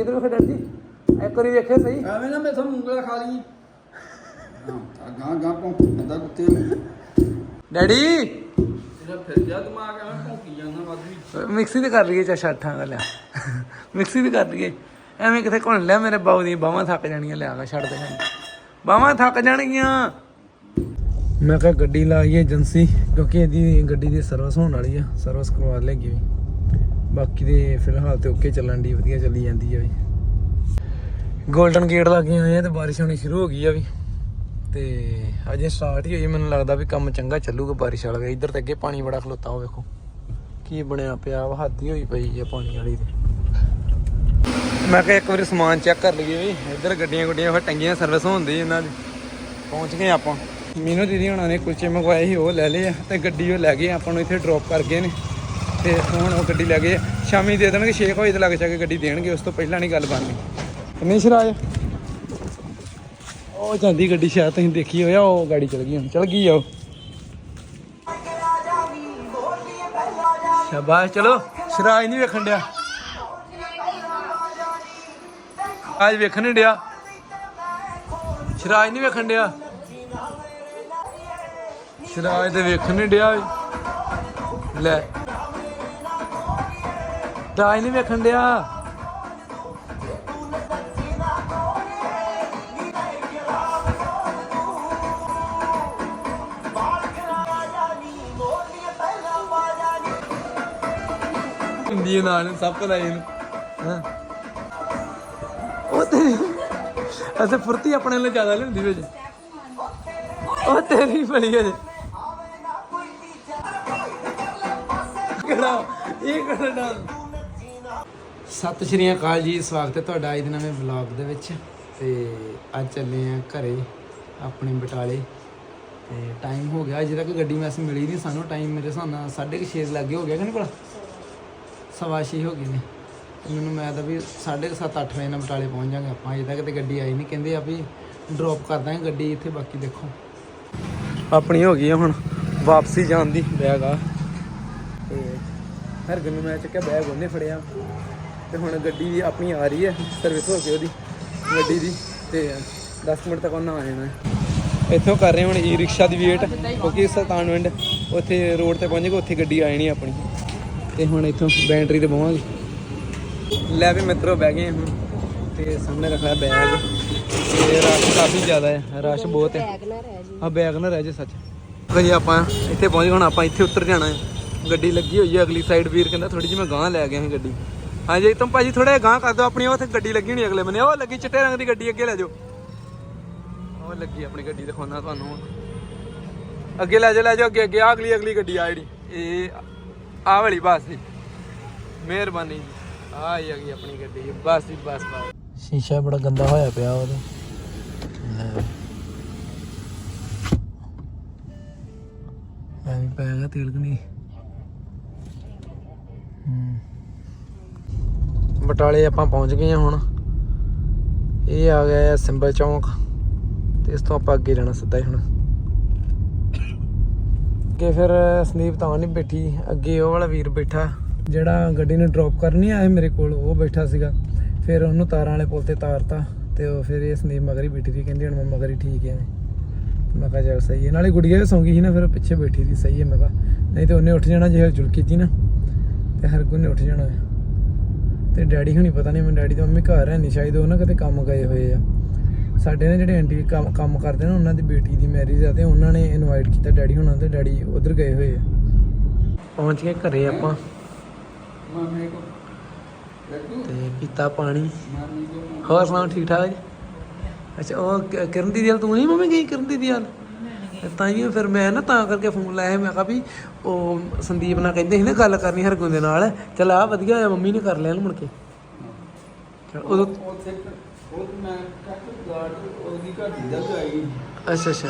ਇਧਰ ਵੇਖ ਡੈਡੀ ਜੀ ਇੱਕ ਵਾਰੀ ਵੇਖਿਓ ਸਹੀ? ਐਵੇਂ ਨਾ ਮੈਥੋਂ ਉਂਗਲਾਂ ਖਾ ਲਈ ਹਾਂ ਗਾਂ ਗਾਂ ਭੌਂਕਦਾ ਕੁੱਤੇ ਡੈਡੀ? ਤੇਰਾ ਫਿਰ ਜਾ ਦਿਮਾਗ ਐਵੇਂ ਭੌਂਕੀ ਜਾਂਦਾ ਵੱਧ ਵੀ? ਮਿਕਸੀ ਤੇ ਕਰ ਲਈਏ ਚਾ ਛੱਠਾਂ ਦਾ ਲਿਆ। ਮਿਕਸੀ ਤੇ ਕਰ ਲਈਏ। ਐਵੇਂ ਕਿਥੇ ਘੁਣ ਲਿਆ ਮੇਰੇ ਬਾਉ ਦੀਆਂ ਬਾਹਾਂ ਥੱਕ ਜਾਣੀਆਂ ਲਿਆ ਕੇ ਛੱਡ ਦੇ ਬਾਹਾਂ ਥੱਕ ਜਾਣਗੀਆਂ। ਮੈਂ ਕਿਹਾ ਗੱਡੀ ਲਾਈ ਏਜੰਸੀ ਕਿਉਂਕਿ ਇਹਦੀ ਗੱਡੀ ਦੀ ਸਰਵਿਸ ਹੋਣ ਵਾਲੀ ਆ ਸਰਵਿਸ ਕਰਵਾ ਲੈਗੀ ਵੀ। ਬਾਕੀ ਦੇ ਫਿਲਹਾਲ ਤੇ ਓਕੇ ਚੱਲਣ ਦੀ ਵਧੀਆ ਚੱਲੀ ਜਾਂਦੀ ਆ ਵੀ ਗੋਲਡਨ ਗੇਟ ਲੱਗੇ ਹੋਏ ਆ ਤੇ ਬਾਰਿਸ਼ ਹੋਣੀ ਸ਼ੁਰੂ ਹੋ ਗਈ ਆ ਵੀ। ਤੇ ਅਜੇ ਸਟਾਰਟ ਹੀ ਹੋਈ, ਮੈਨੂੰ ਲੱਗਦਾ ਵੀ ਕੰਮ ਚੰਗਾ ਚੱਲੂਗਾ ਬਾਰਿਸ਼ ਵਾਲਾ ਇੱਧਰ ਤੇ ਅੱਗੇ ਪਾਣੀ ਬੜਾ ਖਲੋਤਾ ਹੋ ਵੇਖੋ। ਕੀ ਬਣਿਆ ਪਿਆ ਵਾ ਹੱਦ ਹੋਈ ਪਈ ਆ ਪਾਣੀ ਵਾਲੀ ਤੇ। ਮੈਂ ਕਿਹਾ ਇੱਕ ਵਾਰੀ ਸਮਾਨ ਚੈੱਕ ਕਰ ਲਈਏ ਵੀ, ਇੱਧਰ ਗੱਡੀਆਂ ਗੁੱਡੀਆਂ ਫਿਰ ਟੰਗੀਆਂ ਸਰਵਿਸ ਹੁੰਦੀ ਇਹਨਾਂ ਦੀ। ਪਹੁੰਚ ਗਏ ਆਪਾਂ। ਮੀਨੂ ਦੀਦੀ ਹੁਣਾਂ ਨੇ ਕੁਲਚੇ ਮੰਗਵਾਏ ਸੀ, ਉਹ ਲੈ ਲਏ ਆ ਤੇ ਗੱਡੀ ਉਹ ਲੈ ਗਏ, ਆਪਾਂ ਨੂੰ ਇੱਥੇ ਡ੍ਰੌਪ ਕਰ ਗਏ ਨੇ। ਤੇ ਹੁਣ ਉਹ ਗੱਡੀ ਲੈ ਗਏ ਸ਼ਾਮੀ ਦੇ ਦੇਣਗੇ 6 ਵਜੇ ਤੇ ਲੱਗ ਜਾ ਕੇ ਗੱਡੀ ਦੇਣਗੇ, ਉਸ ਤੋਂ ਪਹਿਲਾਂ ਨਹੀਂ ਗੱਲ ਬਣਨੀ। ਕਿੰਨੀ ਸ਼ਰਾਜ ਉਹ ਜਾਂਦੀ ਗੱਡੀ ਸ਼ਾਇਦ ਤੁਸੀਂ ਦੇਖੀ ਹੋਇਆ ਉਹ ਗਾੜੀ ਚਲ ਗਈ ਹੁਣ, ਚਲ ਗਈ ਆ ਉਹ। ਸ਼ਾਬਾਸ਼, ਚਲੋ, ਸ਼ਰਾਜ ਨਹੀਂ ਵੇਖਣ ਡਿਆ। ਅੱਜ ਵੇਖਣ ਨਹੀਂ ਡਿਆ। ਸ਼ਰਾਜ ਨਹੀਂ ਵੇਖਣ ਡਿਆ। ਸ਼ਰਾਜ ਤੇ ਵੇਖਣ ਨਹੀਂ ਡਿਆ ਲੈ। ਸ਼ਰਾਜ ਨਹੀਂ ਵੇਖਣ ਡਿਆ। ਹਿੰਦੀ ਨਾਲ ਸਭ ਪਤਾ ਇਹਨੂੰ ਹਾਂ? ਉਹ ਤੇਰੀ ਅਸੇ ਫੁਰਤੀ ਆਪਣੇ ਲਈ ਜ਼ਿਆਦਾ ਲੈਂਦੀ ਵਿੱਚ। ਉਹ ਤੇਰੀ ਬੜੀ ਹੈ ਸਤਿ ਸ਼੍ਰੀ ਅਕਾਲ ਜੀ, ਸਵਾਗਤ ਹੈ ਤੁਹਾਡਾ ਅੱਜ ਦੇ ਨਵੇਂ ਵਲੌਗ ਦੇ ਵਿੱਚ। ਤੇ ਅੱਜ ਚੱਲੇ ਆ ਘਰੇ, ਆਪਣੇ ਬਟਾਲੇ। ਤੇ ਟਾਈਮ ਹੋ ਗਿਆ, ਅਜੇ ਤੱਕ ਗੱਡੀ ਮੈਸ ਮਿਲੀ ਨਹੀਂ ਸਾਨੂੰ। ਟਾਈਮ ਮੇਰੇ ਹਿਸਾਬ ਨਾਲ 6:30 ਲੱਗੇ ਹੋ ਗਿਆ ਕਿ ਨਹੀਂ ਭਲਾ? ਸਵਾ ਛੇ ਹੋ ਗਏ ਨੇ। ਤੇ ਮੈਨੂੰ ਮੈਂ ਤਾਂ ਵੀ 7:30 8 ਵਜੇ ਨਾਲ ਬਟਾਲੇ ਪਹੁੰਚ ਜਾਾਂਗੇ ਆਪਾਂ। ਅਜੇ ਤੱਕ ਤੇ ਗੱਡੀ ਆਈ ਨਹੀਂ। ਕਹਿੰਦੇ ਆ ਵੀ ਡ੍ਰੌਪ ਕਰ ਦਾਂਗੇ ਗੱਡੀ ਇੱਥੇ, ਬਾਕੀ ਦੇਖੋ। ਆਪਣੀ ਹੋ ਗਈ ਆ ਹੁਣ ਵਾਪਸੀ ਜਾਣ ਦੀ ਬੈਗ ਆ। ਤੇ ਹਰ ਨੂੰ ਮੈਂ ਚੱਕਿਆ, ਬੈਗ ਉਹਨੇ ਫੜਿਆ। ਤੇ ਹੁਣ ਗੱਡੀ ਆਪਣੀ ਆ ਰਹੀ ਹੈ ਸਰਵਿਸ ਹੋ ਕੇ ਉਹਦੀ, ਗੱਡੀ ਦੀ, ਤੇ 10 ਮਿੰਟ ਤੱਕ ਉਹਨਾਂ ਆ ਜਾਣਾ ਇੱਥੋਂ ਕਰ ਰਹੇ ਹੁਣ ਈ ਰਿਕਸ਼ਾ ਦੀ ਵੇਟ, ਕਿਉਂਕਿ ਸੁਲਤਾਨਵਿੰਡ ਉੱਥੇ ਰੋਡ ਤੇ ਪਹੁੰਚ ਗਏ, ਉੱਥੇ ਗੱਡੀ ਆ ਜਾਣੀ ਆਪਣੀ। ਤੇ ਹੁਣ ਇੱਥੋਂ ਬੈਂਟਰੀ ਤੇ ਬਵਾਂਗੇ ਲੈ ਵੀ ਮਿੱਤਰੋ, ਬਹਿ ਗਏ ਹੁਣ। ਤੇ ਸਾਹਮਣੇ ਰੱਖਿਆ ਬੈਗ ਤੇ ਰਸ਼ ਕਾਫੀ ਜ਼ਿਆਦਾ ਹੈ, ਰਸ਼ ਬਹੁਤ ਹੈ। ਆ ਬੈਗ ਨਾ ਰਹਿ ਜੇ ਸੱਚ। ਭਾਜੀ ਆਪਾਂ ਇੱਥੇ ਪਹੁੰਚ ਗਏ, ਹੁਣ ਆਪਾਂ ਇੱਥੇ ਉਤਰ ਜਾਣਾ ਹੈ। ਗੱਡੀ ਲੱਗੀ ਹੋਈ ਹੈ, ਅਗਲੀ ਸਾਈਡ ਵੀਰ ਕਹਿੰਦਾ ਥੋੜੀ ਜਿਹੀ ਮੈਂ ਗਾਂ ਲੈ ਗਿਆ ਸੀ ਗੱਡੀ। ਹਾਂਜੀ ਤੁਮ ਭਾਜੀ ਥੋੜਾ ਜਿਹਾ ਗਾਂ ਕਰ ਦਿਓ, ਆਪਣੀ ਉੱਥੇ ਗੱਡੀ ਲੱਗੀ ਹੋਣੀ ਅਗਲੇ ਬੰਨੇ। ਉਹ ਲੱਗੀ ਚਿੱਟੇ ਰੰਗ ਦੀ ਗੱਡੀ, ਅੱਗੇ ਲੈ ਜਾਓ। ਉਹ ਲੱਗੀ ਆਪਣੀ ਗੱਡੀ, ਦਿਖਾਉਣਾ ਤੁਹਾਨੂੰ। ਅੱਗੇ ਲੈ ਜਾਓ ਲੈ ਜਾਓ, ਅੱਗੇ ਅੱਗੇ, ਆਹ ਅਗਲੀ ਅਗਲੀ ਗੱਡੀ ਆ ਜਿਹੜੀ। ਇਹ ਆਹ ਵਾਲੀ, ਬੱਸ ਜੀ। ਮਿਹਰਬਾਨੀ ਜੀ। ਆ ਹੀ ਆ ਗਈ ਆਪਣੀ ਗੱਡੀ। ਬਸ ਜੀ, ਬਸ ਬਸ। ਸ਼ੀਸ਼ਾ ਬੜਾ ਗੰਦਾ ਹੋਇਆ ਪਿਆ ਉਹਦਾ। ਐ ਵੀ ਪੈਗਾ ਤੇਲ ਕਿ ਨਹੀਂ? ਹੂੰ। ਬਟਾਲੇ ਆਪਾਂ ਪਹੁੰਚ ਗਏ ਹਾਂ ਹੁਣ। ਇਹ ਆ ਗਿਆ ਸਿੰਬਲ ਚੌਂਕ ਤੇ ਇਸ ਤੋਂ ਆਪਾਂ ਅੱਗੇ ਜਾਣਾ ਸਿੱਧਾ ਹੀ ਹੁਣ। ਅੱਗੇ ਫਿਰ ਸੰਦੀਪ ਤਾਂ ਨਹੀਂ ਬੈਠੀ, ਅੱਗੇ ਉਹ ਵਾਲਾ ਵੀਰ ਬੈਠਾ, ਜਿਹੜਾ ਗੱਡੀ ਨੂੰ ਡ੍ਰੌਪ ਕਰਨੀ ਆਇਆ ਮੇਰੇ ਕੋਲ, ਉਹ ਬੈਠਾ ਸੀਗਾ। ਫਿਰ ਉਹਨੂੰ ਤਾਰਾਂ ਵਾਲੇ ਪੁਲ ਤੇ ਤਾਰਤਾ ਤੇ ਉਹ ਫਿਰ ਇਹ ਸੰਦੀਪ ਮਗਰੀ ਬੈਠੀ ਸੀ, ਕਹਿੰਦੀ ਹੁਣ ਮੈਂ ਮਗਰੀ ਠੀਕ ਹੈ। ਮੈਂ ਕਿਹਾ ਚੱਲ ਸਹੀ ਹੈ। ਨਾਲੇ ਗੁੜੀਆ ਵੀ ਸੌਂ ਗਈ ਸੀ ਨਾ, ਫਿਰ ਉਹ ਪਿੱਛੇ ਬੈਠੀ ਸੀ, ਸਹੀ ਹੈ ਮੈਂ ਕਿਹਾ। ਨਹੀਂ ਤੇ ਉਹਨੇ ਉੱਠ ਜਾਣਾ ਜੇ ਹਲਚੁਲ ਕੀਤੀ ਨਾ, ਤੇ ਹਰਗੁਣ ਨੇ ਉੱਠ ਜਾਣਾ। ਤੇ ਡੈਡੀ ਹੁਣੀ ਪਤਾ ਨਹੀਂ ਮੈਂ ਡੈਡੀ ਤੇ ਮੰਮੀ ਘਰ ਹੈ ਨਹੀਂ ਸ਼ਾਇਦ ਉਹ ਨਾ ਕਿਤੇ ਕੰਮ ਗਏ ਹੋਏ ਆ। ਸਾਡੇ ਨੇ ਜਿਹੜੇ ਆਂਟੀ ਕੰਮ ਕੰਮ ਕਰਦੇ ਨੇ, ਉਹਨਾਂ ਦੀ ਬੇਟੀ ਦੀ ਮੈਰਿਜ ਆ ਤੇ ਉਹਨਾਂ ਨੇ ਇਨਵਾਈਟ ਕੀਤਾ ਡੈਡੀ ਹੁਣਾਂ ਤੇ, ਡੈਡੀ ਉਧਰ ਗਏ ਹੋਏ ਆ। ਪਹੁੰਚ ਗਏ ਘਰੇ ਆਪਾਂ। ਤੇ ਪੀਤਾ ਪਾਣੀ। ਹੋਰ ਸੁਣਾਓ, ਠੀਕ ਠਾਕ? ਜੀ ਅੱਛਾ, ਉਹ ਕਿਰਨ ਦੀ ਦਿਲ ਤੂੰ ਨਹੀਂ ਮੰਮੀ ਗਈ? ਕਿਰਨ ਦੀ ਦਿਲ ਤਾਂ ਹੀ ਫਿਰ ਮੈਂ ਨਾ ਤਾਂ ਕਰਕੇ ਫੋਨ ਲਾਇਆ ਮੈਂ ਕਿਹਾ ਵੀ ਉਹ ਸੰਦੀਪ ਨਾਲ ਕਹਿੰਦੇ ਸੀ ਨਾ ਗੱਲ ਕਰਨੀ ਹਰਗੁਣ ਦੇ ਨਾਲ ਚਲ ਆ ਵਧੀਆ ਹੋਇਆ ਮੰਮੀ ਨੇ ਕਰ ਲਿਆ ਇਹਨੂੰ ਮੁੜ ਕੇ। ਚੱਲ ਉਦੋਂ ਉੱਥੇ ਉਹ ਮੈਂ ਕੱਟ ਗਾਰਡ ਉਹਦੀ ਘਾਟੀ ਦਾ ਵੀ ਆਈ। ਅੱਛਾ ਅੱਛਾ?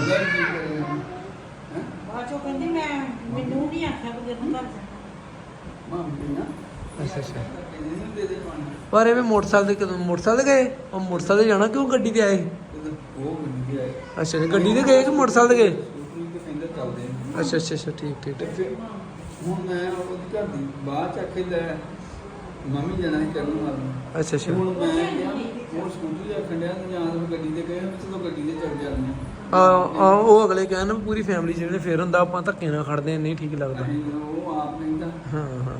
ਬਾਚੋ ਕਹਿੰਦੀ ਮੈਂ ਮੈਨੂੰ ਨਹੀਂ ਆਖਿਆ ਕਿ ਤੂੰ ਘਰ ਮਾਮੀ ਨਾ। ਅੱਛਾ ਅੱਛਾ। ਦੇ ਦੇ ਪਰ ਇਹ ਵੀ ਮੋਟਰਸਾਈਕਲ ਤੇ ਕਦੋਂ ਮੋਟਰਸਾਈਕਲ ਤੇ ਗਏ? ਉਹ ਮੋਟਰਸਾਈਕਲ ਤੇ ਜਾਣਾ ਕਿਉਂ ਗੱਡੀ ਤੇ ਆਏ ਉਹ ਅੱਛਾ ਅੱਛਾ। ਗੱਡੀ ਤੇ ਗਏ ਕਿ ਮੋਟਰਸਾਈਕਲ ਤੇ ਗਏ? ਸਕੂਟਰੀ ਤੇ ਕਹਿੰਦਾ ਚੱਲਦੇ ਨੇ ਅੱਛਾ ਅੱਛਾ ਅੱਛਾ। ਠੀਕ ਠੀਕ ਤੇ ਠੀਕ। ਫਿਰ ਹੁਣ ਮੈਂ ਉਹਦੀ ਘਰ ਦੀ ਬਾਅਦ ਚ ਆਖੇ ਲੈ ਮੰਮੀ ਜਾਣਾ ਸੀ ਕਰਨ ਮਾਰਨ ਅੱਛਾ ਅੱਛਾ। ਹੁਣ ਮੈਂ ਕਿਹਾ ਹੁਣ ਸਕੂਟਰੀ ਆਖਣ ਡਿਆ ਜਾਂ ਤਾਂ ਫਿਰ ਗੱਡੀ ਤੇ ਗਏ ਚਲੋ ਗੱਡੀ ਤੇ ਚੱਲ ਜਾਂਦੇ ਆ ਆ ਉਹ ਅਗਲੇ ਕਹਿਣ ਵੀ ਪੂਰੀ ਫੈਮਿਲੀ ਜਿਹੜੇ ਫੇਰ ਹੁੰਦਾ ਆਪਾਂ ਧੱਕੇ ਨਾਲ ਖੜਦੇ ਨਹੀਂ ਠੀਕ ਲੱਗਦਾ। ਅਸੀਂ ਉਹ ਆਪ ਨਹੀਂ ਤਾਂ ਹਾਂ ਹਾਂ।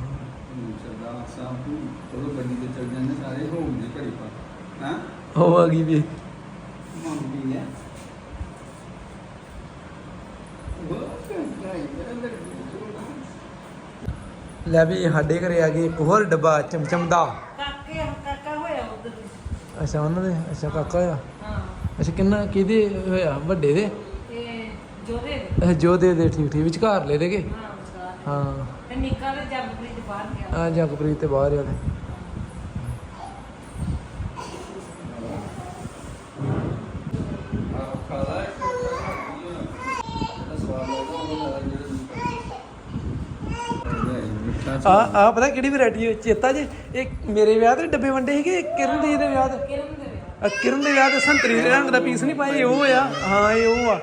ਸਰਦਾਰ ਸਾਹਿਬ ਨੂੰ ਚਲੋ ਗੱਡੀ ਤੇ ਚੱਲ ਜਾਂਦੇ ਸਾਰੇ ਹੋਣਗੇ ਘੜੀ ਪਰ ਹਾਂ? ਉਹ ਆ ਗਈ ਵੀ। ਹੈ। ਅੰਦਰ ਲੈ ਵੀ ਸਾਡੇ ਘਰੇ ਆ ਗਏ ਇੱਕ ਹੋਰ ਡੱਬਾ ਚਮਚਮ ਦਾ। ਕਾਕੇ ਕਾਕਾ ਹੋਇਆ ਉਧਰ ਅੱਛਾ ਉਹਨਾਂ ਦੇ? ਅੱਛਾ ਕਾਕਾ ਆ ਹਾਂ। ਅੱਛਾ ਕਿੰਨਾ ਕਿਹਦੇ ਹੋਇਆ? ਵੱਡੇ ਦੇ? ਇਹ ਜੋਦੇ ਦੇ। ਠੀਕ ਠੀਕ ਵਿਚਕਾਰ ਲੈ ਦੇਗੇ ਹਾਂ ਹਾਂ। ਤੇ ਨਿੱਕਾ ਤੇ ਜਗਪ੍ਰੀਤ ਬਾਹਰ ਗਿਆ। ਆ ਜਗਪ੍ਰੀਤ ਤੇ ਬਾਹਰ ਆ ਤੇ ਖਾਲਾ ਸਵਾਲ ਆ ਆ ਪਤਾ ਕਿਹੜੀ ਵੈਰਾਈਟੀ ਹੈ? ਚੇਤਾ ਜੇ? ਇਹ ਮੇਰੇ ਵਿਆਹ ਤੇ ਡੱਬੇ ਵੰਡੇ ਸੀਗੇ ਕਿਰਨ ਦੀ ਦੇ ਵਿਆਹ ਤੇ ਕਿਰਨ ਦੇ ਵਿਆਹ। ਆ ਕਿਰਨ ਦੇ ਵਿਆਹ ਤੇ ਸੰਤਰੀ ਦੇ ਰੰਗ ਦਾ ਪੀਸ ਨਹੀਂ ਪਾਏ ਉਹ ਆ। ਹਾਂ ਇਹ ਉਹ ਆ।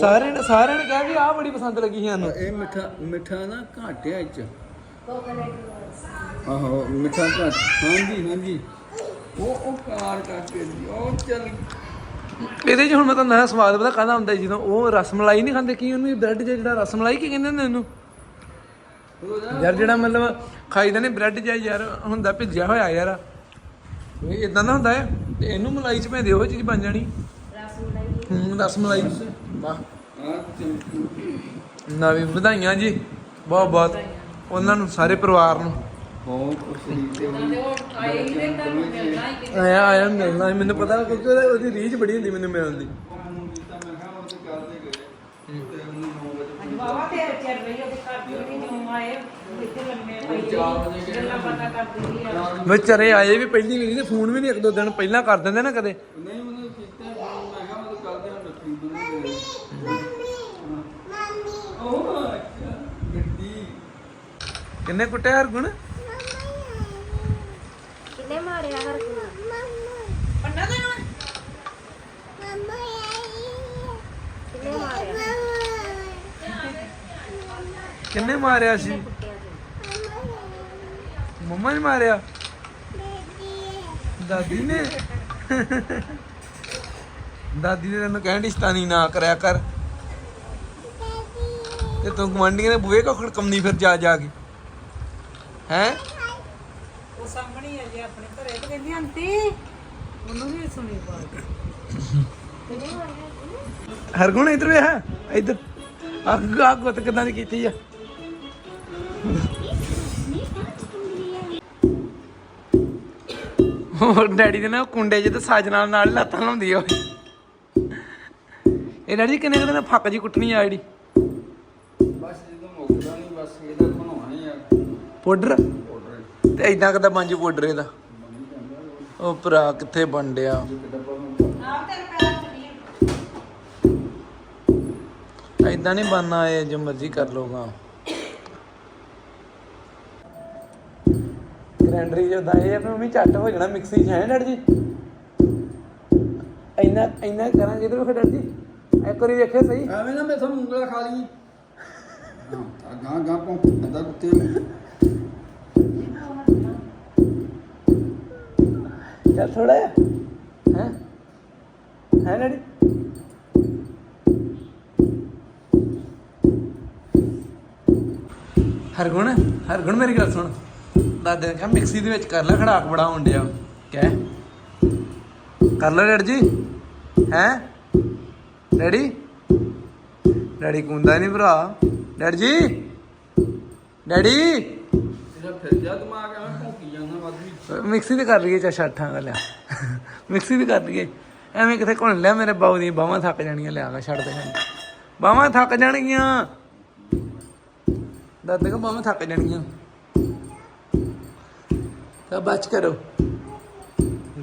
ਸਾਰਿਆਂ ਨੇ ਸਾਰਿਆਂ ਨੇ ਕਿਹਾ ਵੀ ਆਹ ਬੜੀ ਪਸੰਦ ਲੱਗੀ ਸੀ ਸਾਨੂੰ। ਇਹ ਮਿੱਠਾ ਮਿੱਠਾ ਨਾ ਘੱਟ ਹੈ ਇਹ ਚ। ਆਹੋ ਮਿੱਠਾ ਘੱਟ ਹਾਂਜੀ ਹਾਂਜੀ। ਉਹ ਉਹ ਕਾਰ ਕਰਕੇ ਜੀ, ਉਹ ਚੱਲ। ਇਹਦੇ 'ਚ ਹੁਣ ਮੈਂ ਤਾਂ ਨਵਾਂ ਸਵਾਦ ਪਤਾ ਕਾਹਦਾ ਹੁੰਦਾ ਜਦੋਂ ਉਹ ਰਸਮਲਾਈ ਨਹੀਂ ਖਾਂਦੇ ਕੀ ਉਹਨੂੰ ਬ੍ਰੈਡ ਜਿਹੜਾ ਰਸਮਲਾਈ ਕੀ ਕਹਿੰਦੇ ਨੇ ਉਹਨੂੰ? ਉਹ ਯਾਰ ਜਿਹੜਾ ਮਤਲਬ ਖਾਈਦਾ ਨੇ ਬ੍ਰੈਡ ਜਿਹਾ ਯਾਰ ਹੁੰਦਾ ਭਿੱਜਿਆ ਹੋਇਆ ਯਾਰ। ਇਹ ਇਦਾਂ ਦਾ ਹੁੰਦਾ ਹੈ ਤੇ ਇਹਨੂੰ ਮਲਾਈ 'ਚ ਭੇਂਦੇ ਉਹ ਚੀਜ਼ ਬਣ ਜਾਣੀ। ਹੂੰ ਰਸਮਲਾਈ ਵਾਹ। ਆ ਚੰਕੂ ਨਵੀਂ ਵਧਾਈਆਂ ਜੀ ਬਹੁਤ ਬਹੁਤ। ਉਹਨਾਂ ਨੂੰ ਸਾਰੇ ਪਰਿਵਾਰ ਨੂੰ। ਆਇਆ ਆਇਆ ਮਿਲਣਾ ਮੈਨੂੰ ਪਤਾ ਕਿਉਂਕਿ ਉਹਦਾ- ਰੀਝ ਬੜੀ ਹੁੰਦੀ ਮੈਨੂੰ ਮਿਲਣ ਦੀ ਫੋਨ ਕੀਤਾ ਮੈਂ ਕਿਹਾ ਉਹ ਤੇ ਕਰਦੇ ਗਏ ਤੇ ਉਹਨੂੰ 9 ਬਾਬਾ ਤੇ ਚੱਲ ਰਹੀ ਉਹਦੇ ਘਰ ਦੀ ਵੀ ਜਦੋਂ ਆਏ ਇੱਥੇ ਲੰਮੇ ਪਈ ਚਾਰ ਵਜੇ ਗਏ। ਗੱਲਾਂ ਬਾਤਾਂ ਕਰਦੀ ਰਹੀ ਆ ਵਿਚਾਰੇ ਆਏ ਵੀ ਪਹਿਲੀ ਵਾਰੀ ਤੇ ਫੋਨ ਵੀ ਨਹੀਂ ਇੱਕ ਦੋ ਦਿਨ ਪਹਿਲਾਂ ਕਰ ਦਿੰਦੇ ਨਾ ਕਦੇ। ਨਹੀਂ ਮੈਨੂੰ ਕੀਤਾ ਫੋਨ ਮੈਂ ਕਿਹਾ ਉਹ ਕਰਦੇ ਹਾਂ ਰੱਖੀ ਦੂੰਗੇ ਉਹ ਅੱਛਾ। ਗੱਡੀ। ਕਿੰਨੇ ਕੁੱਟਿਆ ਹਰ ਗੁਣ ਕਿੰਨੇ ਮਾਰਿਆ ਹਰ ਕੋਈ ਪੰਨਾ ਦੇ ਕਿੰਨੇ ਮਾਰਿਆ ਕਿੰਨੇ ਮਾਰਿਆ ਸੀ? ਮੰਮਾ ਨੇ ਮਾਰਿਆ? ਦਾਦੀ ਨੇ? ਦਾਦੀ ਨੇ ਤੈਨੂੰ ਕਹਿਣ ਦੀ ਸਤਾਨੀ ਨਾ ਕਰਿਆ ਕਰ। ਤੇ ਤੂੰ ਗਵਾਂਢੀਆਂ ਦੇ ਬੂਹੇ ਕੋ ਖੜਕਮਨੀ ਫਿਰ ਜਾ ਜਾ ਕੇ। ਹੈ? ਉਹ ਸਾਹਮਣੇ ਹੀ ਆ ਜੇ ਆਪਣੇ ਘਰੇ। ਤੇ ਕਹਿੰਦੀ ਆਂਟੀ ਉਹਨੂੰ ਵੀ ਸੁਣੀ ਬਾਤ ਹਰਗੁਣ ਇਧਰ ਵੇ ਹੈ ਇਧਰ। ਅੱਗ ਅੱਗ ਕਿਦਾਂ ਦੀ ਕੀਤੀ ਆ? ਹੋਰ ਡੈਡੀ ਦੇ ਨਾ ਉਹ ਕੁੰਡੇ ਜਿਹੇ ਤੇ ਸਾਜ ਨਾਲ ਨਾਲ ਲੱਤਾਂ ਲਾਉਂਦੀ ਆ ਉਹ। ਇਹ ਡੈਡੀ ਕਿੰਨੇ ਕੁ ਦਿਨ ਫੱਕ ਜੀ ਕੁੱਟਣੀ ਆ ਜਿਹੜੀ? ਬਸ ਜਦੋਂ ਮੁੱਕਦਾ ਨਹੀਂ ਬਸ ਇਹਦਾ ਬਣਾਉਣਾ ਹੀ ਆ। ਪਾਊਡਰ? ਆਰਡਰ ਤੇ ਇਦਾਂ ਕਦਾ ਪੰਜ ਪਾਊਡਰ ਇਹਦਾ? ਉਹ ਭਰਾ ਕਿੱਥੇ ਬਣ ਡਿਆ? ਆਪ ਤੇਰੇ ਪੈਰਾਂ ਚ ਨਹੀਂ ਇਦਾਂ ਨਹੀਂ ਬਣਨਾ ਇਹ ਜੋ ਮਰਜ਼ੀ ਕਰ ਲੋਗਾ ਗ੍ਰੈਂਡਰੀ ਜੋ ਦਾ ਇਹ ਫਿਰ ਵੀ ਝੱਟ ਹੋ ਜਾਣਾ ਮਿਕਸੀ ਚ ਹੈ ਡੜ ਜੀ? ਇੰਨਾ ਇੰਨਾ ਕਰਾਂਗੇ ਤੇ ਫਿਰ ਡੜ ਜੀ ਇੱਕ ਵਾਰੀ ਵੇਖਿਓ ਸਹੀ। ਐਵੇਂ ਨਾ ਮੈਥੋਂ ਉਂਗਲਾ ਖਾ ਲਈ ਹਾਂ ਗਾਂ ਗਾਂ ਪੌਂਦਾ ਕੁੱਤੇ ਨੂੰ ਚੱਲ ਥੋੜਾ ਹੈ ਹੈ? ਹੈ ਡੈਡੀ? ਹਰਗੁਣ ਹਰਗੁਣ ਮੇਰੀ ਗੱਲ ਸੁਣ। ਦਾਦੇ ਨੇ ਕਿਹਾ ਮਿਕਸੀ ਦੇ ਵਿੱਚ ਕਰ ਲੈ ਖੜਾਕ ਬੜਾ ਹੋਣ ਡਿਆ। ਕਹਿ। ਕਰ ਲੈ ਡੈਡ ਜੀ? ਹੈ? ਡੈਡੀ ਡੈਡੀ ਕੁੰਦਾ ਨਹੀਂ ਭਰਾ। ਡੈਡ ਜੀ? ਡੈਡੀ? ਇਹਦਾ ਫਿਰ ਜਾ ਦਿਮਾਗ ਐਵੇਂ ਭੌਂਕੀ ਜਾਂਦਾ ਵੱਧ ਵੀ। ਮਿਕਸੀ ਤੇ ਕਰ ਲਈਏ ਚਾ ਛੱਠਾਂ ਗੱਲ ਮਿਕਸੀ ਤੇ ਕਰ ਲਈਏ। ਐਵੇਂ ਕਿਥੇ ਘੁਣ ਲਿਆ ਮੇਰੇ ਬਾਉ ਦੀ ਬਾਹਾਂ ਥੱਕ ਜਾਣੀਆਂ ਲਿਆ ਕੇ ਛੱਡ ਦੇ ਬਾਹਾਂ ਥੱਕ ਜਾਣਗੀਆਂ। ਦਾਦੇ ਕੋ ਬਾਹਾਂ ਥੱਕ ਜਾਣਗੀਆਂ। ਬਚ ਕਰੋ।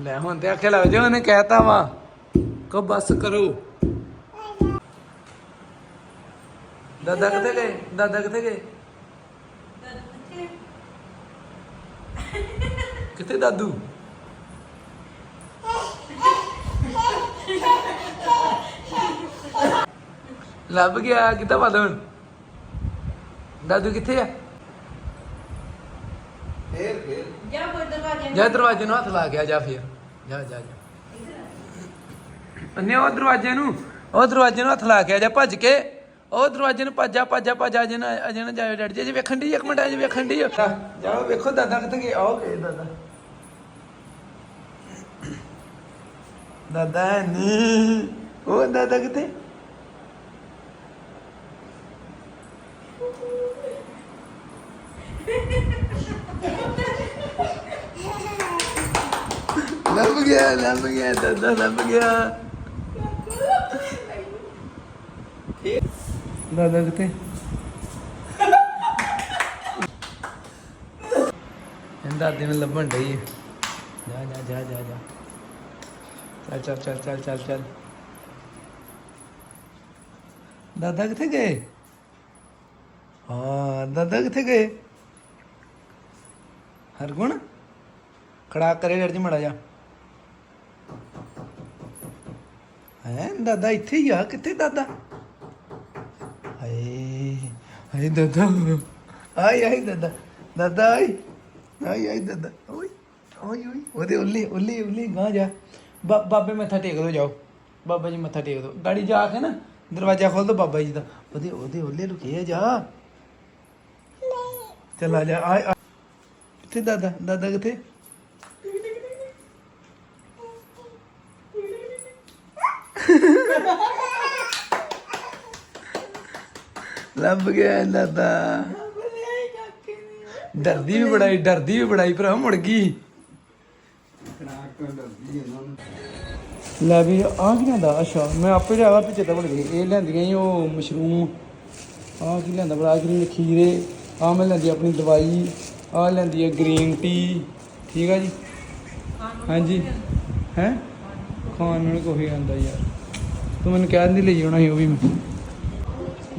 ਲੈ ਹੁਣ ਤੇ ਆਖੇ ਲੱਗ ਜਾ ਉਹਨੇ ਕਹਿਤਾ ਵਾ ਕੋ ਬਸ ਕਰੋ। ਦਾਦਾ ਕਿੱਥੇ ਗਏ? ਦਾਦਾ ਕਿੱਥੇ ਗਏ? ਕਿੱਥੇ ਦਾਦੂ? ਲੱਭ ਗਿਆ ਕਿੱਦਾਂ ਪਤਾ ਹੁਣ। ਦਾਦੂ ਕਿੱਥੇ ਆ ਫੇਰ ਫੇਰ ਜਾ ਕੋਈ ਦਰਵਾਜ਼ੇ ਜਾ ਦਰਵਾਜ਼ੇ ਨੂੰ ਹੱਥ ਲਾ ਕੇ ਆ ਜਾ ਫਿਰ। ਜਾ ਜਾ ਜਾ। ਅੰਨੇ ਉਹ ਦਰਵਾਜ਼ੇ ਨੂੰ। ਉਹ ਦਰਵਾਜ਼ੇ ਨੂੰ ਹੱਥ ਲਾ ਕੇ ਆ ਜਾ ਭੱਜ ਕੇ। ਉਹ ਦਰਵਾਜ਼ੇ ਨੂੰ ਭੱਜਾ ਭੱਜਾ ਭੱਜਾ ਅਜੇ ਨਾ ਅਜੇ ਨਾ ਜਾਇਓ ਡੈਡੀ ਜੀ। ਵੇਖਣ ਦੀ ਇੱਕ ਮਿੰਟ ਅਜੇ ਵੇਖਣ ਦੀ ਜਾਓ ਵੇਖੋ ਦਾਦਾ ਕਿੱਥੇ ਗਿਆ ਆਓ ਗਏ ਦਾਦਾ। ਦਾਦਾ ਨਹੀਂ ਉਹ ਦਾਦਾ ਕਿੱਥੇ ਲੱਭ ਗਿਆ, ਲੱਭ ਗਿਆ, ਦਾਦਾ ਲੱਭ ਗਿਆ। ਦਾਦਾ ਕਿੱਥੇ? ਇਹ ਦਾਦੀ ਨੂੰ ਲੱਭਣ ਡਈ ਹੈ ਜਾ ਜਾ ਜਾ ਜਾ ਜਾ। ਚੱਲ ਚੱਲ ਚੱਲ ਚੱਲ ਚੱਲ ਚੱਲ। ਦਾਦਾ ਕਿੱਥੇ ਗਏ? ਹਾਂ, ਦਾਦਾ ਕਿੱਥੇ ਗਏ? ਹਰਗੁਣ ਖੜਾ ਕਰੇ ਡਰ ਜੀ ਮੜਾ ਜਾ ਹੈ? ਦਾਦਾ ਇੱਥੇ ਹੀ ਆ। ਕਿੱਥੇ ਦਾਦਾ? ਹਾਏ ਹਾਏ ਦਾਦਾ। ਆਈ ਆਈ ਦਾਦਾ। ਦਾਦਾ ਆਈ। ਆਈ ਆਈ ਦਾਦਾ। ਓਏ ਓਏ ਓਏ। ਉਹਦੇ ਉੱਲੀ ਉੱਲੀ ਉੱਲੀ ਗਾਂ ਜਾ। ਬਾਬੇ ਮੱਥਾ ਟੇਕ ਦੋ ਜਾਓ। ਬਾਬਾ ਜੀ ਮੱਥਾ ਟੇਕ ਦੋ। ਗਾੜੀ ਜਾ ਕੇ ਨਾ ਦਰਵਾਜ਼ਾ ਖੋਲ ਦੋ ਬਾਬਾ ਜੀ ਦਾ। ਉਹਦੇ ਉਹਦੇ ਉੱਲੇ ਲੁਕੇ ਜਾ। ਚੱਲ ਜਾ। ਆ। ਕਿੱਥੇ ਦਾਦਾ? ਦਾਦਾ ਕਿੱਥੇ? ਲੱਭ ਗਿਆ ਦਾਦਾ। ਡਰਦੀ ਵੀ ਬੜਾਈ, ਡਰਦੀ ਵੀ ਬੜਾਈ ਭਰਾ, ਮੁੜ ਗਈ। ਲੈ ਵੀ ਆ ਕੀ ਲਿਆਂਦਾ? ਅੱਛਾ, ਮੈਂ ਆਪੇ ਲਿਆਦਾ, ਪਿੱਛੇ ਤਾਂ ਭੁੱਲ ਗਈ। ਇਹ ਲੈਂਦੀਆਂ ਸੀ ਉਹ ਮਸ਼ਰੂਮ। ਆ ਕੀ ਲੈਂਦਾ ਬੜਾ ਕੀ ਖੀਰੇ। ਆ ਮੈਂ ਲੈਂਦੀ ਆਪਣੀ ਦਵਾਈ। ਆ ਲੈਂਦੀ ਹੈ ਗ੍ਰੀਨ ਟੀ। ਠੀਕ ਆ ਜੀ? ਹਾਂਜੀ। ਹੈ? ਖਾਣ ਨੂੰ ਕੋਈ ਆਂਦਾ ਯਾਰ। ਤੂੰ ਮੈਨੂੰ ਕਹਿ ਦਿੰਦੀ, ਲਈ ਆਉਣਾ ਸੀ ਉਹ ਵੀ ਮੈਂ।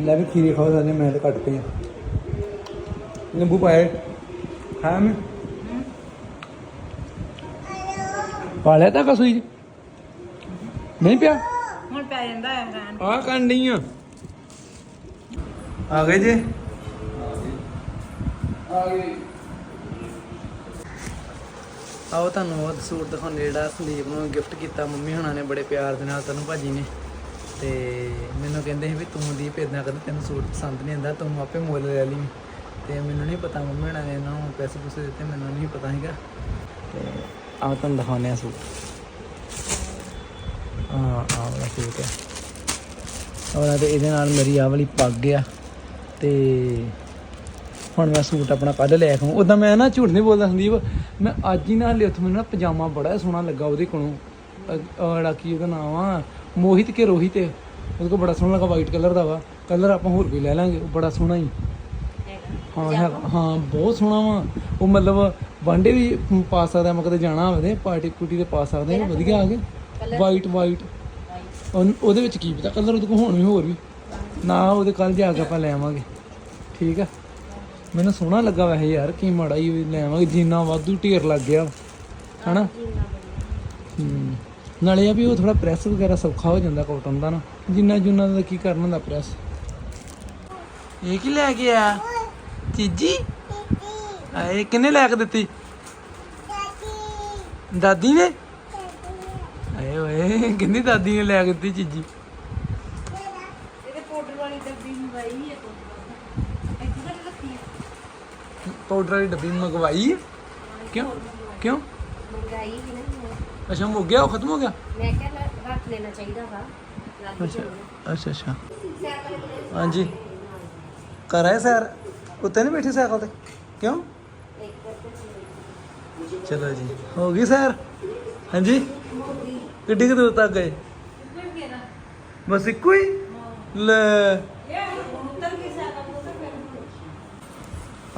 ਲੈ ਵੀ ਖੀਰੇ ਖਾਓ ਸਾਰੇ ਮੈਂ ਤਾਂ ਕੱਟ ਪਈ ਆ ਨਿੰਬੂ ਪਾਏ। ਹਾਂ ਮੈਂ ਪਾ ਲਿਆ ਤਾਂ ਕਸੂਈ ਨਹੀਂ ਪਿਆ? ਹੁਣ ਪੈ ਜਾਂਦਾ ਹੈ ਰਹਿਣ। ਆ ਕੰਡੀ ਆ। ਆ ਗਏ ਜੇ? ਆ ਗਏ ਆਓ ਤੁਹਾਨੂੰ ਉਹ ਸੂਟ ਦਿਖਾਉਂਦੇ ਜਿਹੜਾ ਸੰਦੀਪ ਨੂੰ ਗਿਫਟ ਕੀਤਾ। ਮੰਮੀ ਹੁਣਾਂ ਨੇ ਬੜੇ ਪਿਆਰ ਦੇ ਨਾਲ ਤੈਨੂੰ ਭਾਜੀ ਨੇ। ਤੇ ਮੈਨੂੰ ਕਹਿੰਦੇ ਸੀ ਵੀ ਤੂੰ ਦੀਪ ਇਦਾਂ ਕਰ ਤੈਨੂੰ ਸੂਟ ਪਸੰਦ ਨਹੀਂ ਆਉਂਦਾ, ਤੂੰ ਆਪੇ ਮੁੱਲ ਲੈ ਲਈ। ਤੇ ਮੈਨੂੰ ਨਹੀਂ ਪਤਾ ਮੰਮੀ ਨੇ ਇਹਨਾਂ ਨੂੰ ਪੈਸੇ ਪੂਸੇ ਦਿੱਤੇ, ਮੈਨੂੰ ਨਹੀਂ ਪਤਾ ਹੈਗਾ ਤੇ ਆਹ ਤੁਹਾਨੂੰ ਦਿਖਾਉਂਦੇ ਆ ਸੂਟ। ਹਾਂ ਆਹ ਵਾਲਾ ਸੂਟ ਹੈ। ਔਰ ਤੇ ਇਹਦੇ ਨਾਲ ਮੇਰੀ ਆਹ ਵਾਲੀ ਪੱਗ ਆ। ਤੇ ਹੁਣ ਮੈਂ ਸੂਟ ਆਪਣਾ ਕੱਢ ਲਿਆ ਖਾਂ ਉਦਾਂ ਮੈਂ ਨਾ ਝੂਠ ਨਹੀਂ ਬੋਲਦਾ, ਸੰਦੀਪ। ਮੈਂ ਅੱਜ ਹੀ ਨਾ ਹਲੇ ਉੱਥੇ ਮੈਨੂੰ ਨਾ ਪਜਾਮਾ ਬੜਾ ਸੋਹਣਾ ਲੱਗਾ ਉਹਦੇ ਕੋਲੋਂ। ਅਹ ਜਿਹੜਾ ਕੀ ਉਹਦਾ ਨਾਮ ਆ? ਮੋਹਿਤ ਕੇ ਰੋਹਿਤ ਉਹਦੇ ਕੋਲ ਬੜਾ ਸੋਹਣਾ ਲੱਗਾ ਵਾਈਟ ਕਲਰ ਦਾ ਵਾ। ਕਲਰ ਆਪਾਂ ਹੋਰ ਵੀ ਲੈ ਲਾਂਗੇ ਉਹ ਬੜਾ ਸੋਹਣਾ ਹੀ। ਹਾਂ ਹੈਗਾ, ਹਾਂ ਬਹੁਤ ਸੋਹਣਾ ਵਾ। ਉਹ ਮਤਲਬ ਵਾਂਡੇ ਵੀ ਪਾ ਸਕਦਾ ਮੈਂ ਕਦੇ ਜਾਣਾ ਹੋਵੇ ਪਾਰਟੀ ਪੁੱਟੀ ਤੇ ਪਾ ਸਕਦੇ ਆ ਵਧੀਆ ਆ ਗਏ। ਵਾਈਟ ਵਾਈਟ ਉਹਦੇ ਵਿੱਚ ਕੀ ਪਤਾ ਕਲਰ ਉਹਦੇ ਕੋਲ ਹੋਣ ਵੀ ਹੋਰ ਵੀ। ਨਾ ਉਹਦੇ ਕੱਲ ਜਾ ਕੇ ਆਪਾਂ ਲੈ ਆਵਾਂਗੇ। ਠੀਕ ਆ? ਮੈਨੂੰ ਸੋਹਣਾ ਲੱਗਾ ਵੈਸੇ ਯਾਰ ਕੀ ਮਾੜਾ ਹੀ ਲੈ ਆਵਾਂਗੇ ਜਿੰਨਾ ਵਾਧੂ ਢੇਰ ਲੱਗ ਗਿਆ। ਹਨਾ? ਹੂੰ। ਨਾਲੇ ਆ ਵੀ ਉਹ ਥੋੜਾ ਪ੍ਰੈਸ ਵਗੈਰਾ ਸੌਖਾ ਹੋ ਜਾਂਦਾ ਕਾਟਨ ਦਾ ਨਾ। ਜਿੰਨਾ ਜੁਨਾ ਦਾ ਕੀ ਕਰਨਾ ਹੁੰਦਾ ਪ੍ਰੈਸ ਇਹ ਕੀ ਲੈ ਕੇ ਆ ਚੀਜੀ? ਆਏ ਕਿੰਨੇ ਲੈ ਕੇ ਦਿੱਤੀ? ਦਾਦੀ ਨੇ? ਆਏ ਓਏ ਕਿੰਨੀ ਦਾਦੀ ਨੇ ਲੈ ਕੇ ਦਿੱਤੀ ਚੀਜੀ। ਇਹਦੇ ਪਾਊਡਰ ਵਾਲੀ ਡੱਬੀ ਹੈ ਹੈ ਮੰਗਵਾਈ ਹੈ? ਕਿਉਂ? ਕਿਉਂ? ਮੰਗਾਈ ਵੀ ਨਾ ਅੱਛਾ ਮੁੱਕ ਗਿਆ ਉਹ ਖਤਮ ਹੋ ਗਿਆ? ਮੈਂ ਕਿਹਾ ਲੈ ਰੱਖ ਲੈਣਾ ਚਾਹੀਦਾ ਵਾ। ਲੱਗ ਅੱਛਾ ਅੱਛਾ ਅੱਛਾ। ਹਾਂਜੀ। ਕਰ ਆਏ ਸਰ? ਉੱਤੇ ਨਹੀਂ ਬੈਠੇ ਸਾਈਕਲ ਤੇ? ਕਿਉਂ? ਚਲੋ ਜੀ। ਹੋ ਗਈ ਸਰ? ਹਾਂਜੀ? ਕਿੱਡੀ ਕੁ ਦੂਰ ਤੱਕ ਗਏ? ਬਸ ਇੱਕੋ ਹੀ? ਲੈ।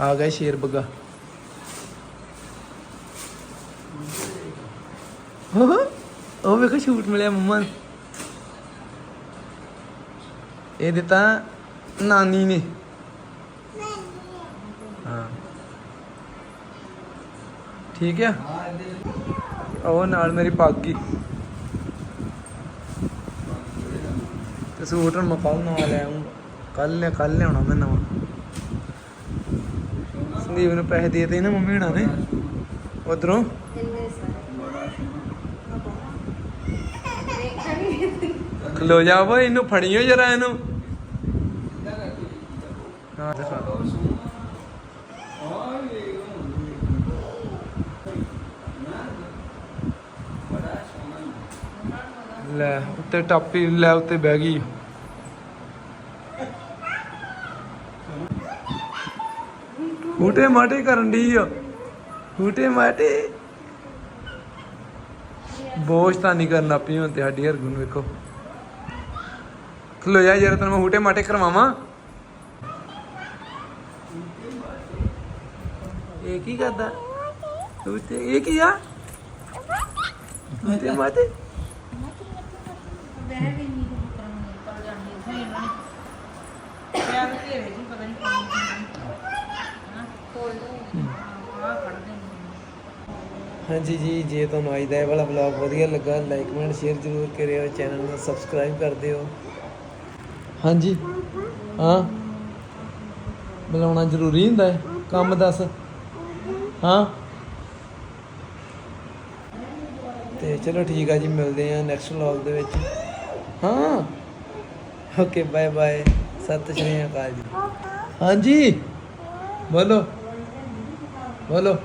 ਆ ਗਏ ਸ਼ੇਰ ਬੱਗਾ। ਉਹ ਵੇਖੋ ਸ਼ੂਟ ਮਿਲਿਆ ਮੰਮਾ ਨੂੰ। ਇਹ ਦਿੱਤਾ ਨਾਨੀ ਨੇ। ਹਾਂ। ਠੀਕ ਆ? ਉਹ ਨਾਲ ਮੇਰੀ ਪੱਗ। ਤੇ ਸੂਟ ਹੁਣ ਮੈਂ ਕੱਲ ਨਵਾਂ ਲੈ ਆਉਂਗਾ ਕੱਲ ਨੇ ਕੱਲ ਲਿਆਉਣਾ ਮੈਂ ਨਵਾਂ। ਸੰਦੀਪ ਨੂੰ ਪੈਸੇ ਦੇ ਤੇ ਨਾ ਮੰਮੀ ਹੁਣਾਂ ਨੇ ਉਧਰੋਂ ਇੰਨੇ ਸਾਰੇ ਦੇਖਿਆ ਨਹੀਂ ਖਲੋ ਜਾ ਓਏ, ਇਹਨੂੰ ਫੜੀਓ ਜਰਾ ਇਹਨੂੰ। ਹਾਂ ਦਿਖਾ ਲੈ, ਉੱਤੇ ਟਾਪੀ ਲੈ, ਉੱਤੇ ਬਹਿ ਗਈ। ਹੂਟੇ ਮਾਟੇ ਕਰਨ ਦੀ ਆ। ਹੂਟੇ ਮਾਟੇ। ਬੋਝ ਤਾਂ ਨਹੀਂ ਕਰਨਾ ਪਈ ਹੁਣ ਤੇ ਸਾਡੀ ਹਰਗੁਣ ਵੇਖੋ। ਲੋ ਜਾ ਜਰਾ ਤੈਨੂੰ ਮੈਂ ਹੂਟੇ ਮਾਟੇ ਕਰਵਾਵਾਂ ਇਹ ਕੀ ਕਰਦਾ ਹੂਟੇ ਇਹ ਕੀ ਆ ਹੂਟੇ ਮਾਟੇ ਹਾਂਜੀ ਜੀ, ਜੇ ਤੁਹਾਨੂੰ ਅੱਜ ਦਾ ਇਹ ਵਾਲਾ ਵਲੌਗ ਵਧੀਆ ਲੱਗਾ ਲਾਈਕ ਕਮੈਂਟ ਸ਼ੇਅਰ ਜ਼ਰੂਰ ਕਰਿਓ ਚੈਨਲ ਨੂੰ ਸਬਸਕ੍ਰਾਈਬ ਕਰ ਦਿਓ। ਹਾਂਜੀ। ਹਾਂ। ਬੁਲਾਉਣਾ ਜ਼ਰੂਰੀ ਹੁੰਦਾ ਹੈ। ਕੰਮ ਦੱਸ। ਹਾਂ। ਤੇ ਚਲੋ ਠੀਕ ਆ ਜੀ, ਮਿਲਦੇ ਆ ਨੈਕਸਟ ਵਲੌਗ ਦੇ ਵਿੱਚ। ਹਾਂ। ਓਕੇ ਬਾਏ ਬਾਏ ਸਤਿ ਸ਼੍ਰੀ ਅਕਾਲ ਜੀ। ਹਾਂਜੀ। ਬੋਲੋ। ਬੋਲੋ।